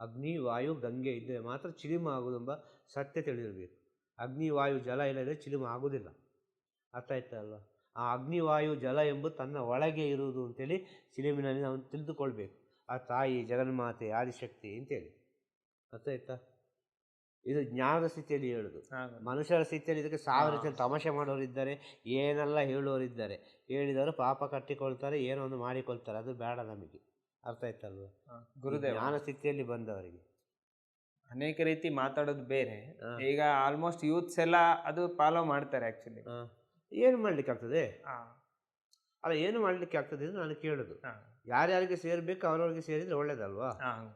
ಅಗ್ನಿ, ವಾಯು, ಗಂಗೆ ಇದ್ದರೆ ಮಾತ್ರ ಚಿಲಿಮ ಆಗುವುದೆಂಬ ಸತ್ಯ ತಿಳಿದಿರಬೇಕು. ಅಗ್ನಿ, ವಾಯು, ಜಲ ಇಲ್ಲದೆ ಚಿಲಿಮ ಆಗುವುದಿಲ್ಲ ಅರ್ಥ ಆಯ್ತಲ್ವ ಆ ಅಗ್ನಿ, ವಾಯು, ಜಲ ಎಂಬುದು ತನ್ನ ಒಳಗೆ ಇರುವುದು ಅಂತೇಳಿ ಚಿಲಿಮಿನಲ್ಲಿ ನಾವು ತಿಳಿದುಕೊಳ್ಬೇಕು. ಆ ತಾಯಿ ಜಗನ್ಮಾತೆ ಆದಿಶಕ್ತಿ ಅಂತೇಳಿ. ಅರ್ಥ ಆಯ್ತಾ ಇದು ಜ್ಞಾನದ ಸ್ಥಿತಿಯಲ್ಲಿ ಹೇಳುದು. ಮನುಷ್ಯರ ಸ್ಥಿತಿಯಲ್ಲಿ ಇದಕ್ಕೆ ಸಾವಿರ ಜನ ತಮಾಷೆ ಮಾಡೋರಿದ್ದಾರೆ ಏನೆಲ್ಲ ಹೇಳುವವರಿದ್ದಾರೆ ಹೇಳಿದವರು ಪಾಪ ಕಟ್ಟಿಕೊಳ್ತಾರೆ ಏನೋ ಒಂದು ಮಾಡಿಕೊಳ್ತಾರೆ ಅದು ಬೇಡ ನಮಗೆ. ಅರ್ಥ ಆಯ್ತಲ್ವ ಗುರುದೇವ. ಜ್ಞಾನ ಸ್ಥಿತಿಯಲ್ಲಿ ಬಂದವರಿಗೆ. ಅನೇಕ ರೀತಿ ಮಾತಾಡೋದು ಬೇರೆ. ಈಗ ಆಲ್ಮೋಸ್ಟ್ ಯೂತ್ಸ್ ಎಲ್ಲ ಅದು ಫಾಲೋ ಮಾಡ್ತಾರೆ ಆ್ಯಕ್ಚುಲಿ ಆ, ಏನು ಮಾಡ್ಲಿಕ್ಕೆ ಆಗ್ತದೆ ಅಲ್ಲ ಏನು ಮಾಡ್ಲಿಕ್ಕೆ ಆಗ್ತದೆ ಅಂತ ನಾನು ಕೇಳುದು. ಯಾರ್ಯಾರಿಗೆ ಸೇರ್ಬೇಕು ಅವ್ರವ್ರಿಗೆ ಸೇರಿದ್ರೆ ಒಳ್ಳೇದಲ್ವಾ? ಹಾಂ.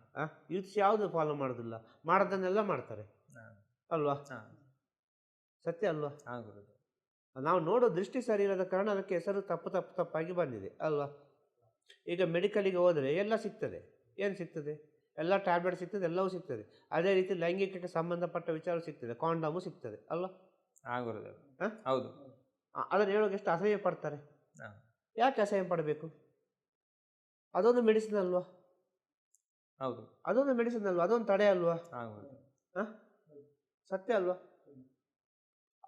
ಯೂತ್ಸ್ ಯಾವುದು ಫಾಲೋ ಮಾಡೋದಿಲ್ಲ. ಮಾಡೋದನ್ನೆಲ್ಲ ಮಾಡ್ತಾರೆ. ಅಲ್ವಾ? ಸತ್ಯ ಅಲ್ವಾ? ನಾವು ನೋಡೋ ದೃಷ್ಟಿ ಸರಿ ಇಲ್ಲದ ಕಾರಣ ಅದಕ್ಕೆ ಹೆಸರು ತಪ್ಪು ತಪ್ಪು ತಪ್ಪಾಗಿ ಬಂದಿದೆ. ಅಲ್ವಾ? ಈಗ ಮೆಡಿಕಲಿಗೆ ಹೋದರೆ ಎಲ್ಲ ಸಿಗ್ತದೆ. ಏನು ಸಿಗ್ತದೆ? ಎಲ್ಲ ಟ್ಯಾಬ್ಲೆಟ್ ಸಿಗ್ತದೆ ಎಲ್ಲವೂ ಸಿಗ್ತದೆ. ಅದೇ ರೀತಿ ಲೈಂಗಿಕಕ್ಕೆ ಸಂಬಂಧಪಟ್ಟ ವಿಚಾರ ಸಿಗ್ತದೆ. ಕಾಂಡಮು ಸಿಗ್ತದೆ. ಅಲ್ವಾ? ಹಾಂ ಹೌದು. ಅದನ್ನು ಹೇಳೋಕೆ ಎಷ್ಟು ಅಸಹ್ಯ ಪಡ್ತಾರೆ. ಯಾಕೆ ಅಸಹ್ಯ ಪಡಬೇಕು? ಅದೊಂದು ಮೆಡಿಸಿನ್ ಅಲ್ವಾ? ಹೌದು. ಅದೊಂದು ಮೆಡಿಸಿನ್ ಅಲ್ವಾ? ಅದೊಂದು ತಡೆ ಅಲ್ವಾ? ಹಾಂ? ಸತ್ಯ ಅಲ್ವಾ?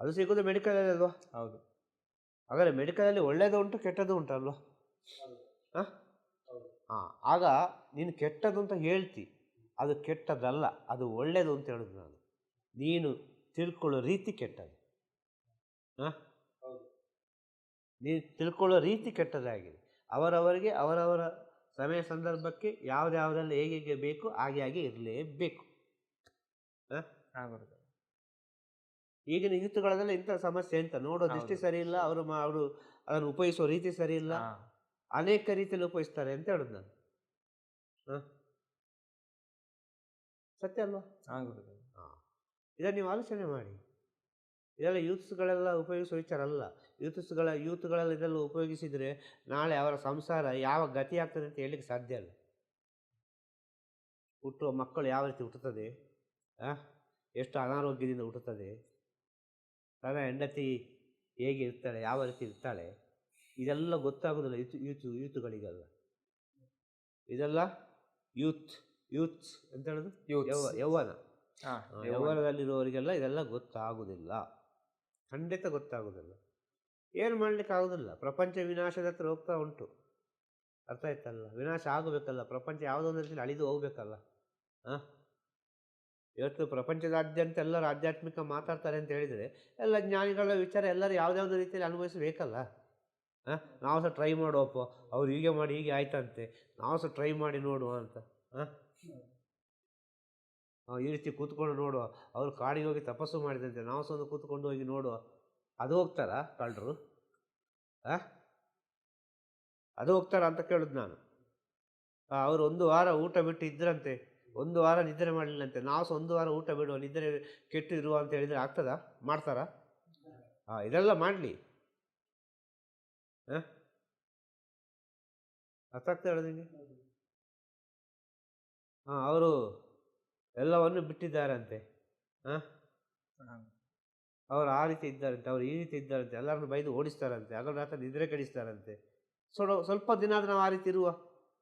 ಅದು ಸಿಗೋದು ಮೆಡಿಕಲಲ್ಲಿ ಅಲ್ವಾ? ಹೌದು. ಹಾಗಾದರೆ ಮೆಡಿಕಲಲ್ಲಿ ಒಳ್ಳೆಯದು ಉಂಟು ಕೆಟ್ಟದ್ದು ಉಂಟು ಹಾಂ? ಹಾಂ ಆಗ ನೀನು ಕೆಟ್ಟದ್ದು ಅಂತ ಹೇಳ್ತಿ. ಅದು ಕೆಟ್ಟದ್ದಲ್ಲ ಅದು ಒಳ್ಳೆಯದು ಅಂತ ಹೇಳೋದು ನಾನು. ನೀನು ತಿಳ್ಕೊಳ್ಳೋ ರೀತಿ ಕೆಟ್ಟದ್ದು. ಹಾಂ? ನೀನು ತಿಳ್ಕೊಳ್ಳೋ ರೀತಿ ಕೆಟ್ಟದಾಗಿದೆ ಅವರವರಿಗೆ ಅವರವರ ಸಮಯ ಸಂದರ್ಭಕ್ಕೆ ಯಾವುದ್ಯಾವುದೆಲ್ಲ ಹೇಗೆ ಹೇಗೆ ಬೇಕು ಹಾಗೆ ಹಾಗೆ ಇರಲೇಬೇಕು. ಈಗಿನ ಯೂತ್ಗಳಲ್ಲೆಲ್ಲ ಇಂಥ ಸಮಸ್ಯೆ ಅಂತ ನೋಡೋ ದೃಷ್ಟಿ. ಸರಿ ಇಲ್ಲ ಅವರು ಅವರು ಅದನ್ನು ಉಪಯೋಗಿಸೋ ರೀತಿ ಸರಿ ಇಲ್ಲ. ಅನೇಕ ರೀತಿಯಲ್ಲಿ ಉಪಯೋಗಿಸ್ತಾರೆ ಅಂತ ಹೇಳುದು ನಾನು. ಹ? ಸತ್ಯ ಅಲ್ವಾ? ಇದನ್ನು ನೀವು ಆಲೋಚನೆ ಮಾಡಿ. ಇದೆಲ್ಲ ಯೂತ್ಸ್ಗಳೆಲ್ಲ ಉಪಯೋಗಿಸೋ ವಿಚಾರ ಅಲ್ಲ. ಯೂತ್ಸ್ಗಳ ಯೂತ್ಗಳಲ್ಲಿ ಇದೆಲ್ಲ ಉಪಯೋಗಿಸಿದರೆ ನಾಳೆ ಅವರ ಸಂಸಾರ ಯಾವ ಗತಿ ಆಗ್ತದೆ ಅಂತ ಹೇಳಲಿಕ್ಕೆ ಸಾಧ್ಯ ಇಲ್ಲ ಹುಟ್ಟುವ ಮಕ್ಕಳು ಯಾವ ರೀತಿ ಹುಟ್ಟುತ್ತದೆ? ಎಷ್ಟು ಅನಾರೋಗ್ಯದಿಂದ ಹುಟ್ಟುತ್ತದೆ? ತನ್ನ ಹೆಂಡತಿ ಹೇಗೆ ಇರ್ತಾಳೆ? ಯಾವ ರೀತಿ ಇರ್ತಾಳೆ? ಇದೆಲ್ಲ ಗೊತ್ತಾಗೋದಿಲ್ಲ ಯೂತ್ ಯೂತ್ ಯೂತ್ಗಳಿಗೆಲ್ಲ. ಇದೆಲ್ಲ ಯೂತ್ ಯೂತ್ ಅಂತ ಹೇಳೋದು? ಯೂತ್ಸ್. ಯೌವ ಯೌವನ. ಯೌವನದಲ್ಲಿರುವವರಿಗೆಲ್ಲ ಇದೆಲ್ಲ ಗೊತ್ತಾಗುವುದಿಲ್ಲ. ಖಂಡಿತ ಗೊತ್ತಾಗುವುದಿಲ್ಲ. ಏನು ಮಾಡಲಿಕ್ಕೆ ಆಗೋದಿಲ್ಲ. ಪ್ರಪಂಚ ವಿನಾಶದ ಹತ್ರ ಹೋಗ್ತಾ ಉಂಟು. ಅರ್ಥ ಆಯ್ತಲ್ಲ? ವಿನಾಶ ಆಗಬೇಕಲ್ಲ. ಪ್ರಪಂಚ ಯಾವುದೋ ಒಂದು ರೀತಿಯಲ್ಲಿ ಅಳಿದು ಹೋಗ್ಬೇಕಲ್ಲ? ಹಾಂ ಇವತ್ತು ಪ್ರಪಂಚದಾದ್ಯಂತ ಎಲ್ಲರೂ ಆಧ್ಯಾತ್ಮಿಕ ಮಾತಾಡ್ತಾರೆ ಅಂತ ಹೇಳಿದರೆ ಎಲ್ಲ ಜ್ಞಾನಿಗಳ ವಿಚಾರ ಎಲ್ಲರೂ ಯಾವುದ್ಯಾವುದೋ ರೀತಿಯಲ್ಲಿ ಅನುಭವಿಸಬೇಕಲ್ಲ? ಹಾಂ ನಾವು ಸಹ ಟ್ರೈ ಮಾಡುವಪ್ಪ. ಅವ್ರು ಹೀಗೆ ಮಾಡಿ ಹೀಗೆ ಆಯ್ತಂತೆ. ನಾವು ಸಹ ಟ್ರೈ ಮಾಡಿ ನೋಡುವ ಅಂತ. ಹಾಂ ಈ ರೀತಿ ಕೂತ್ಕೊಂಡು ನೋಡುವ. ಅವರು ಕಾಡಿಗೆ ಹೋಗಿ ತಪಸ್ಸು ಮಾಡಿದಂತೆ. ನಾವು ಸಹ ಒಂದು ಕೂತ್ಕೊಂಡು ಹೋಗಿ ನೋಡುವ. ಅದು ಹೋಗ್ತಾರಾ ಕಳ್ಳರು? ಆ? ಅದು ಹೋಗ್ತಾರಾ ಅಂತ ಕೇಳುದು ನಾನು. ಅವರು ಒಂದು ವಾರ ಊಟ ಬಿಟ್ಟು ಇದ್ರಂತೆ, ಒಂದು ವಾರ ನಿದ್ರೆ ಮಾಡಲಿಲ್ಲಂತೆ. ನಾವು ಸಹ ಒಂದು ವಾರ ಊಟ ಬಿಡುವ, ನಿದ್ರೆ ಕೆಟ್ಟು ಇರುವ ಅಂತ ಹೇಳಿದರೆ ಆಗ್ತದಾ? ಮಾಡ್ತಾರಾ? ಹಾಂ ಇದೆಲ್ಲ ಮಾಡಲಿ. ಹಾಂ ಅರ್ಥ ಆಗ್ತಾ ಹೇಳೋದು ನಿಮಗೆ ಹಾಂ ಅವರು ಎಲ್ಲವನ್ನು ಬಿಟ್ಟಿದ್ದಾರಂತೆ. ಹಾಂ. ಅವರು ಆ ರೀತಿ ಇದ್ದಾರಂತೆ, ಅವರು ಈ ರೀತಿ ಇದ್ದಾರಂತೆ, ಎಲ್ಲರನ್ನು ಬೈದು ಓಡಿಸ್ತಾರಂತೆ, ಹಗಲು ರಾತ್ರಿ ನಿದ್ರೆ ಕೆಡಿಸ್ತಾರಂತೆ. ಸೊ ಸ್ವಲ್ಪ ದಿನ ಆದರೆ ನಾವು ಆ ರೀತಿ ಇರುವ,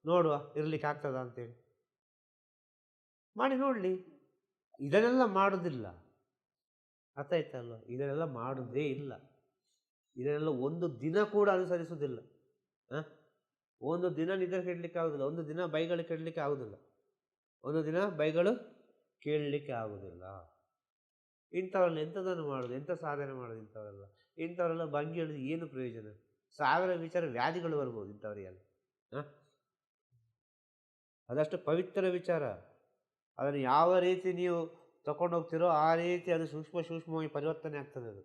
ನೋಡುವ, ಇರಲಿಕ್ಕೆ ಆಗ್ತದ ಅಂತೇಳಿ. ಮಾಡಿ ನೋಡಲಿ. ಇದನ್ನೆಲ್ಲ ಮಾಡೋದಿಲ್ಲ. ಅರ್ಥ ಆಯ್ತಲ್ವ ಇದನ್ನೆಲ್ಲ ಮಾಡೋದೇ ಇಲ್ಲ. ಇದನ್ನೆಲ್ಲ ಒಂದು ದಿನ ಕೂಡ ಅನುಸರಿಸುವುದಿಲ್ಲ ಆ? ಒಂದು ದಿನ ನಿದ್ರೆ ಕೆಡಲಿಕ್ಕೆ ಆಗೋದಿಲ್ಲ, ಒಂದು ದಿನ ಬೈಗಳು ಕೆಡಲಿಕ್ಕೆ ಆಗೋದಿಲ್ಲ. ಒಂದು ದಿನ ಬೈಗಳು ಕೇಳಲಿಕ್ಕೆ ಆಗುದಿಲ್ಲ. ಇಂಥವ್ರನ್ನ ಎಂಥದನ್ನು ಮಾಡೋದು ಎಂಥ ಸಾಧನೆ ಮಾಡೋದು ಇಂಥವರೆಲ್ಲ. ಇಂಥವರೆಲ್ಲ ಭಂಗಿ ಹಿಡಿದು ಏನು ಪ್ರಯೋಜನ? ಸಾವಿರ ವಿಚಾರ ವ್ಯಾಧಿಗಳು ಬರ್ಬೋದು ಇಂಥವರಿಗೆಲ್ಲ ಹಾಂ? ಅದಷ್ಟು ಪವಿತ್ರ ವಿಚಾರ. ಅದನ್ನು ಯಾವ ರೀತಿ ನೀವು ತಗೊಂಡು ಹೋಗ್ತೀರೋ ಆ ರೀತಿ ಅದು ಸೂಕ್ಷ್ಮ ಸೂಕ್ಷ್ಮವಾಗಿ ಪರಿವರ್ತನೆ ಆಗ್ತದೆ ಅದು.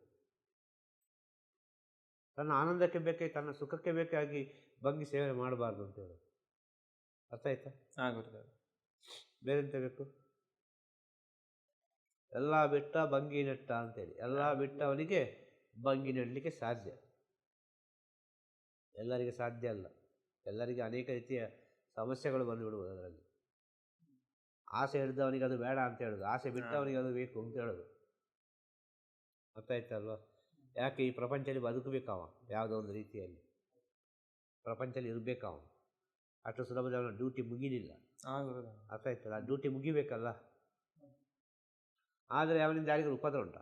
ತನ್ನ ಆನಂದಕ್ಕೆ ಬೇಕಾಗಿ ತನ್ನ ಸುಖಕ್ಕೆ ಬೇಕಾಗಿ ಭಂಗಿ ಸೇವೆ ಮಾಡಬಾರ್ದು ಅಂತ ಹೇಳೋದು ಅರ್ಥ ಆಯ್ತಾ? ಬೇರೆ ಎಂತ ಬೇಕು? ಎಲ್ಲ ಬಿಟ್ಟ ಭಂಗಿ ನೆಟ್ಟ ಅಂತೇಳಿ. ಎಲ್ಲ ಬಿಟ್ಟವನಿಗೆ ಭಂಗಿ ನೆಡಲಿಕ್ಕೆ ಸಾಧ್ಯ. ಎಲ್ಲರಿಗೆ ಸಾಧ್ಯ ಅಲ್ಲ. ಎಲ್ಲರಿಗೆ ಅನೇಕ ರೀತಿಯ ಸಮಸ್ಯೆಗಳು ಬಂದುಬಿಡುವುದು ಅದರಲ್ಲಿ. ಆಸೆ ಹಿಡಿದವನಿಗೆ ಅದು ಬೇಡ ಅಂತ ಹೇಳೋದು. ಆಸೆ ಬಿಟ್ಟವನಿಗೆ ಅದು ಬೇಕು ಅಂತ ಹೇಳೋದು. ಗೊತ್ತಾಯ್ತಲ್ವ? ಯಾಕೆ ಈ ಪ್ರಪಂಚದಲ್ಲಿ ಬದುಕಬೇಕವ? ಯಾವುದೋ ಒಂದು ರೀತಿಯಲ್ಲಿ. ಪ್ರಪಂಚದಲ್ಲಿ ಇರಬೇಕವ? ಅಷ್ಟು ಸುಲಭದ ಡ್ಯೂಟಿ ಮುಗಿಲಿಲ್ಲ. ಅರ್ಥ ಆಯ್ತಲ್ಲ ಡ್ಯೂಟಿ ಮುಗಿಬೇಕಲ್ಲ? ಆದರೆ ಅವನಿಂದ ಯಾರಿಗೂ ಉಪದ್ರ ಉಂಟಾ?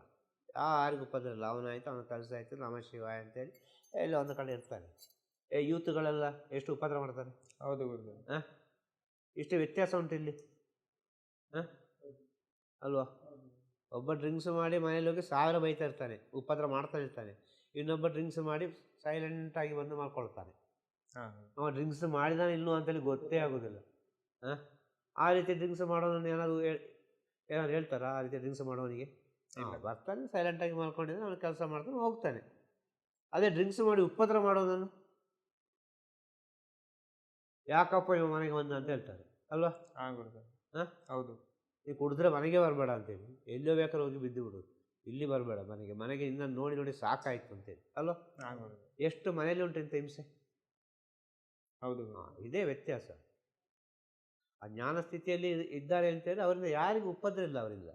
ಯಾರಿಗೂ ಉಪದ್ರ ಇಲ್ಲ. ಅವನಾಯ್ತು ಅವನ ಕೆಲಸ ಆಯಿತು ನಮ ಶಿವಾಯ ಅಂತೇಳಿ ಎಲ್ಲ ಒಂದು ಕಡೆ ಇರ್ತಾರೆ. ಏ ಯೂತ್ಗಳೆಲ್ಲ ಎಷ್ಟು ಉಪದ್ರ ಮಾಡ್ತಾರೆ? ಹೌದು ಹಾಂ? ಇಷ್ಟು ವ್ಯತ್ಯಾಸ ಉಂಟು ಇಲ್ಲಿ? ಹಾಂ? ಅಲ್ವಾ? ಒಬ್ಬ ಡ್ರಿಂಕ್ಸ್ ಮಾಡಿ ಮನೇಲಿ ಹೋಗಿ ಸಾವಿರ ಬೈತಾ ಇರ್ತಾನೆ ಉಪದ್ರ ಮಾಡ್ತಾ ಇರ್ತಾನೆ. ಇನ್ನೊಬ್ಬ ಡ್ರಿಂಕ್ಸ್ ಮಾಡಿ ಸೈಲೆಂಟಾಗಿ ಬಂದು ಮಾಡ್ಕೊಳ್ತಾನೆ. ಹಾಂ. ಅವ ಡ್ರಿಂಕ್ಸ್ ಮಾಡಿದಾನೆ ಇಲ್ಲೋ ಅಂತೇಳಿ ಗೊತ್ತೇ ಆಗೋದಿಲ್ಲ. ಹಾಂ? ಆ ರೀತಿ ಡ್ರಿಂಕ್ಸ್ ಮಾಡೋದನ್ನು ಏನಾದರೂ ಹೇಳ್- ಏನಾದ್ರು ಹೇಳ್ತಾರಾ ಆ ರೀತಿ ಡ್ರಿಂಕ್ಸ್ ಮಾಡೋನಿಗೆ ಬರ್ತಾನೆ ಸೈಲೆಂಟಾಗಿ ಮಾಡ್ಕೊಂಡಿದ್ದೆ ಅವನು ಕೆಲಸ ಮಾಡ್ತಾನೆ ಹೋಗ್ತಾನೆ. ಅದೇ ಡ್ರಿಂಕ್ಸ್ ಮಾಡಿ ಉಪದ್ರ ಮಾಡೋದನ್ನು ಯಾಕಪ್ಪ ಇವ ಮನೆಗೆ ಬಂದ ಅಂತ ಹೇಳ್ತಾರೆ ಅಲ್ವಾ? ಹಾಂ ಹೌದು. ನೀವು ಕುಡಿದ್ರೆ ಮನೆಗೆ ಬರಬೇಡ ಅಂತೇಳಿ. ಎಲ್ಲೋ ಬೇಕಾದ್ರೆ ಹೋಗಿ ಬಿದ್ದು ಬಿಡೋದು ಇಲ್ಲಿ ಬರಬೇಡ ಮನೆಗೆ. ಮನೆಗೆ ಇನ್ನ ನೋಡಿ ನೋಡಿ ಸಾಕಾಯ್ತು ಅಂತೇಳಿ ಅಲ್ವಾ? ಎಷ್ಟು ಮನೇಲಿ ಉಂಟು ಇಂಥ ಹಿಂಸೆ? ಹೌದು ಇದೇ ವ್ಯತ್ಯಾಸ. ಆ ಜ್ಞಾನ ಸ್ಥಿತಿಯಲ್ಲಿ ಇದ್- ಇದ್ದಾರೆ ಅಂತೇಳಿ ಅವರಿಂದ ಯಾರಿಗೂ ಉಪದ್ರ ಇಲ್ಲ ಅವರಿಂದ.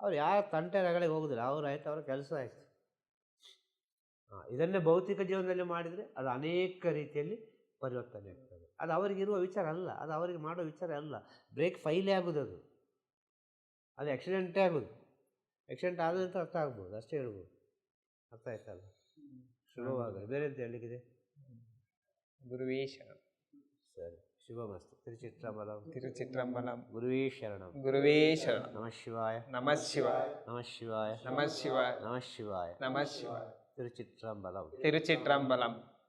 ಅವ್ರು ಯಾರ ತಂಟೆ ರಗಳೆಗೆ ಹೋಗೋದಿಲ್ಲ. ಅವರಾಯ್ತು ಅವರ ಕೆಲಸ ಆಯಿತು. ಹಾಂ ಇದನ್ನೇ ಭೌತಿಕ ಜೀವನದಲ್ಲಿ ಮಾಡಿದರೆ ಅದು ಅನೇಕ ರೀತಿಯಲ್ಲಿ ಪರಿವರ್ತನೆ ಆಗ್ತದೆ. ಅದು ಅವರಿಗಿರುವ ವಿಚಾರ ಅಲ್ಲ. ಅದು ಅವರಿಗೆ ಮಾಡೋ ವಿಚಾರ ಅಲ್ಲ. ಬ್ರೇಕ್ ಫೈಲೇ ಆಗೋದು ಅದು. ಅದು ಆಕ್ಸಿಡೆಂಟೇ ಆಗೋದು. ಆಕ್ಸಿಡೆಂಟ್ ಆದ ನಂತರ ಅರ್ಥ ಆಗ್ಬೋದು. ಅಷ್ಟೇ ಹೇಳ್ಬೋದು. ಅರ್ಥ ಆಯ್ತಲ್ಲ ಶುರುವಾಗ ಬೇರೆ ಅಂತ ಹೇಳಲಿಕ್ಕಿದೆ? ಗುರುವೇ ಶರಣ. ಸರಿ. ಶುಭಮಸ್ತು ತಿರುಚಿತ್ರಮಲಂ ತಿರುಚಿಟ್ರಂಬಲಂ ಗುರುವೇ ಶರಣಂ ಗುರುವೇ ಶರಣ ನಮಃ ಶಿವಾಯ ನಮಃ ಶಿವಾಯ ನಮಃ ಶಿವಾಯ ನಮಃ ಶಿವಾಯ ನಮಃ ಶಿವಾಯ ನಮಃ ಶಿವಾಯ ತಿರುಚಿತ್ರಂಬಲಂ ತಿರುಚಿಟ್ರಂಬಲಂ